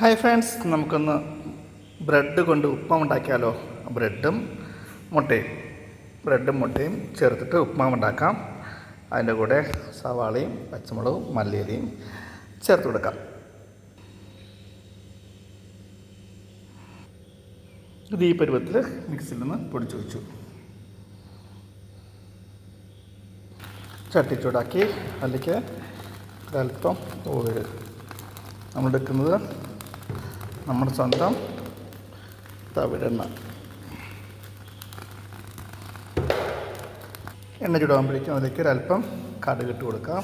Hi friends നമുക്കൊന്ന് bread കൊണ്ട് ഉപ്പുമാവ് ഉണ്ടാക്കിയാലോ? ബ്രെഡും മുട്ടയും. ബ്രെഡും മുട്ടയും ചേർത്തിട്ട് ഉപ്പുമാവ് ഉണ്ടാക്കാം. അതിന്റെ കൂടെ സവാളയും പച്ചമുളകും മല്ലിയിലയും ചേർത്ത് കൊടുക്കാം. ഇത് ഈ പരുവത്തിൽ മിക്സിയിൽ നിന്ന് പൊടിച്ചു വെച്ചു ചട്ടി ചൂടാക്കി അതിലേക്ക് ഒരല്പം ഓയിൽ. നമ്മളെടുക്കുന്നത് നമ്മുടെ സ്വന്തം തവിടെണ്ണ. എണ്ണ ചൂടാകുമ്പോഴേക്കും അതിലേക്ക് ഒരല്പം കടുക് ഇട്ട് കൊടുക്കാം.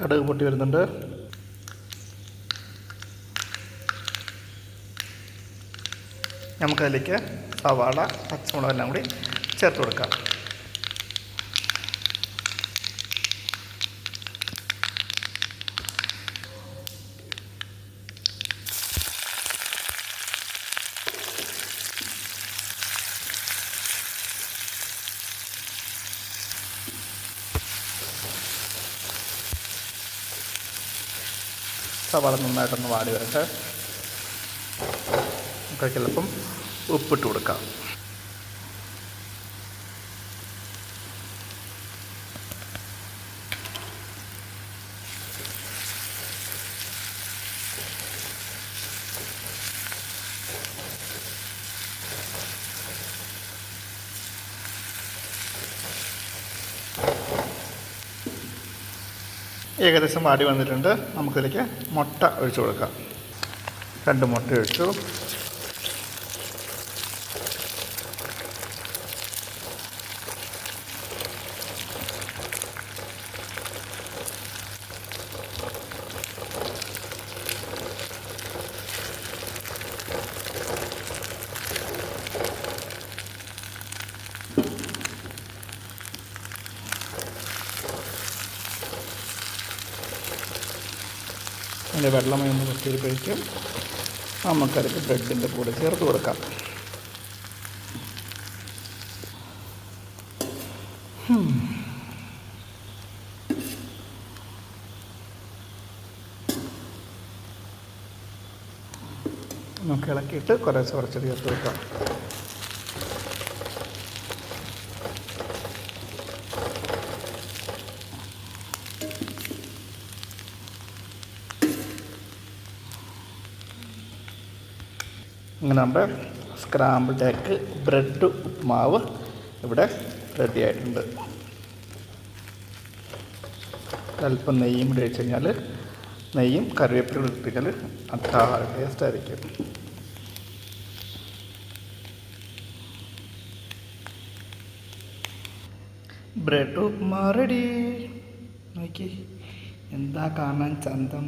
കടുക് പൊട്ടി വരുന്നുണ്ട്. നമുക്കതിലേക്ക് സവാള പച്ചമുളക് എല്ലാം കൂടി ചേർത്ത് കൊടുക്കാം. സവാള നന്നായിട്ടൊന്ന് വാടി വരട്ടെ. നമുക്ക് ചിലപ്പം ഉപ്പിട്ട് കൊടുക്കാം. ഏകദേശം വാടി വന്നിട്ടുണ്ട്. നമുക്കിതിലേക്ക് മുട്ട ഒഴിച്ചു കൊടുക്കാം. രണ്ട് മുട്ട ഒഴിച്ചു. അതിന്റെ വെള്ളമായി ഒന്ന് പറ്റിയപ്പോഴേക്കും നമുക്കതിൽ ബ്രെഡിന്റെ കൂടെ ചേർത്ത് കൊടുക്കാം. നമുക്ക് ഇളക്കിയിട്ട് കുറേശ്ശെ കുറച്ച് ചേർത്ത് കൊടുക്കാം. അങ്ങനെ നമ്മുടെ സ്ക്രാമ്പിൾഡ് എഗ് ബ്രെഡ് ഉപ്മാവ് ഇവിടെ റെഡി ആയിട്ടുണ്ട്. അല്പം നെയ്യും കൂടി വെച്ച് കഴിഞ്ഞാൽ നെയ്യും കറിവേപ്പിലും ഇട്ട് കഴിഞ്ഞാൽ അട്ടാറ് ടേസ്റ്റ് ആയിരിക്കും. ബ്രെഡ് ഉപ്മാ റെഡി നോക്കി എന്താ കാണാൻ ചന്തം